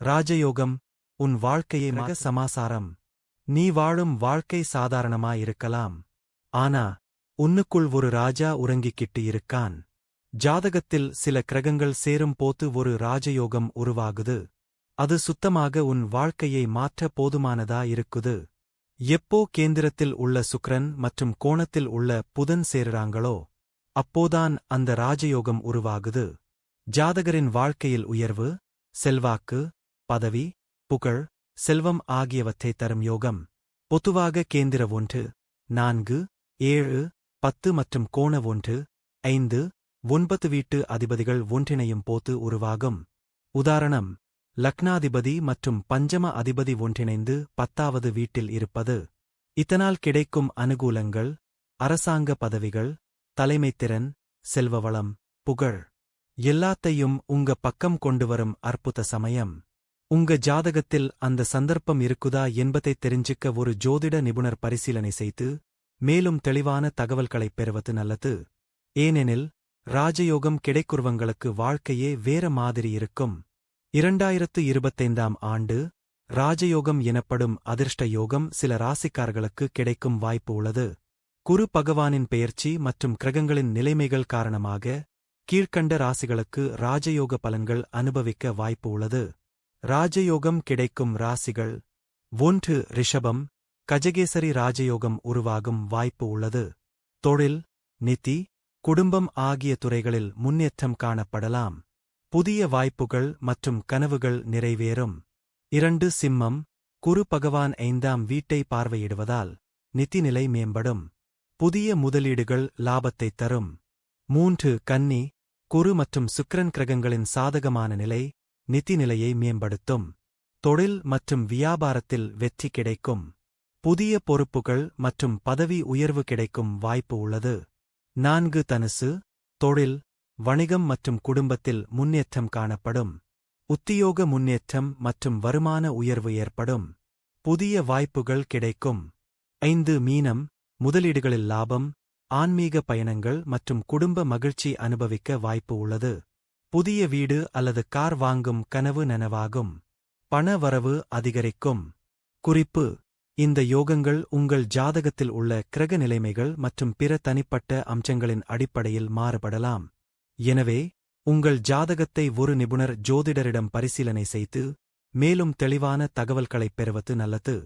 ராஜயோகம் உன் வாழ்க்கையை மக சமாசாரம். நீ வாழும் வாழ்க்கை சாதாரணமாயிருக்கலாம். ஆனா உன்னுக்குள் ஒரு ராஜா உறங்கிக்கிட்டு இருக்கான். ஜாதகத்தில் சில கிரகங்கள் சேரும் போது ஒரு ராஜயோகம் உருவாகுது. அது சுத்தமாக உன் வாழ்க்கையை மாற்ற போதுமானதா இருக்குது. எப்போ கேந்திரத்தில் உள்ள சுக்கிரன் மற்றும் கோணத்தில் உள்ள புதன் சேருறாங்களோ அப்போதான் அந்த ராஜயோகம் உருவாகுது. ஜாதகரின் வாழ்க்கையில் உயர்வு செல்வாக்கு பதவி புகழ் செல்வம் ஆகியவற்றை தரும் யோகம். பொதுவாக கேந்திர ஒன்று நான்கு ஏழு பத்து மற்றும் கோண ஒன்று ஐந்து ஒன்பது வீட்டு அதிபதிகள் ஒன்றிணையும் போது உருவாகும். உதாரணம் லக்னாதிபதி மற்றும் பஞ்சம அதிபதி ஒன்றிணைந்து பத்தாவது வீட்டில் இருப்பது. இதனால் கிடைக்கும் அனுகூலங்கள் அரசாங்க பதவிகள் தலைமைத்திறன் செல்வவளம் புகழ். எல்லாத்தையும் உங்க பக்கம் கொண்டுவரும் அற்புத சமயம். உங்க ஜாதகத்தில் அந்த சந்தர்ப்பம் இருக்குதா என்பதை தெரிஞ்சுக்க ஒரு ஜோதிட நிபுணர் பரிசீலனை செய்து மேலும் தெளிவான தகவல்களைப் பெறுவது நல்லது. ஏனெனில் ராஜயோகம் கிடைக்குறவங்களுக்கு வாழ்க்கையே வேற மாதிரி இருக்கும். இரண்டாயிரத்து இருபத்தைந்தாம் ஆண்டு ராஜயோகம் எனப்படும் அதிர்ஷ்ட யோகம் சில ராசிக்காரர்களுக்கு கிடைக்கும் வாய்ப்பு உள்ளது. குரு பகவானின் பெயர்ச்சி மற்றும் கிரகங்களின் நிலைமைகள் காரணமாக கீழ்க்கண்ட ராசிகளுக்கு ராஜயோக பலன்கள் அனுபவிக்க வாய்ப்பு உள்ளது. ராஜயோகம் கிடைக்கும் ராசிகள். ஒன்று ரிஷபம். கஜகேசரி ராஜயோகம் உருவாகும் வாய்ப்பு உள்ளது. தொழில் நிதி குடும்பம் ஆகிய துறைகளில் முன்னேற்றம் காணப்படலாம். புதிய வாய்ப்புகள் மற்றும் கனவுகள் நிறைவேறும். இரண்டு சிம்மம். குரு பகவான் ஐந்தாம் வீட்டை பார்வையிடுவதால் நிதிநிலை மேம்படும். புதிய முதலீடுகள் லாபத்தைத் தரும். மூன்று கன்னி. குரு மற்றும் சுக்கிரன் கிரகங்களின் சாதகமான நிலை நிதிநிலையை மேம்படுத்தும். தொழில் மற்றும் வியாபாரத்தில் வெற்றி கிடைக்கும். புதிய பொறுப்புகள் மற்றும் பதவி உயர்வு கிடைக்கும் வாய்ப்பு உள்ளது. நான்கு தனுசு. தொழில் வணிகம் மற்றும் குடும்பத்தில் முன்னேற்றம் காணப்படும். உத்தியோக முன்னேற்றம் மற்றும் வருமான உயர்வு ஏற்படும். புதிய வாய்ப்புகள் கிடைக்கும். ஐந்து மீனம். முதலீடுகளில் லாபம். ஆன்மீக பயணங்கள் மற்றும் குடும்ப மகிழ்ச்சி அனுபவிக்க வாய்ப்பு உள்ளது. புதிய வீடு அல்லது கார் வாங்கும் கனவு நனவாகும். பண வரவு அதிகரிக்கும். குறிப்பு இந்த யோகங்கள் உங்கள் ஜாதகத்தில் உள்ள கிரக நிலைமைகள் மற்றும் பிற தனிப்பட்ட அம்சங்களின் அடிப்படையில் மாறுபடலாம். எனவே உங்கள் ஜாதகத்தை ஒரு நிபுணர் ஜோதிடரிடம் பரிசீலனை செய்து மேலும் தெளிவான தகவல்களைப் பெறுவது நல்லது.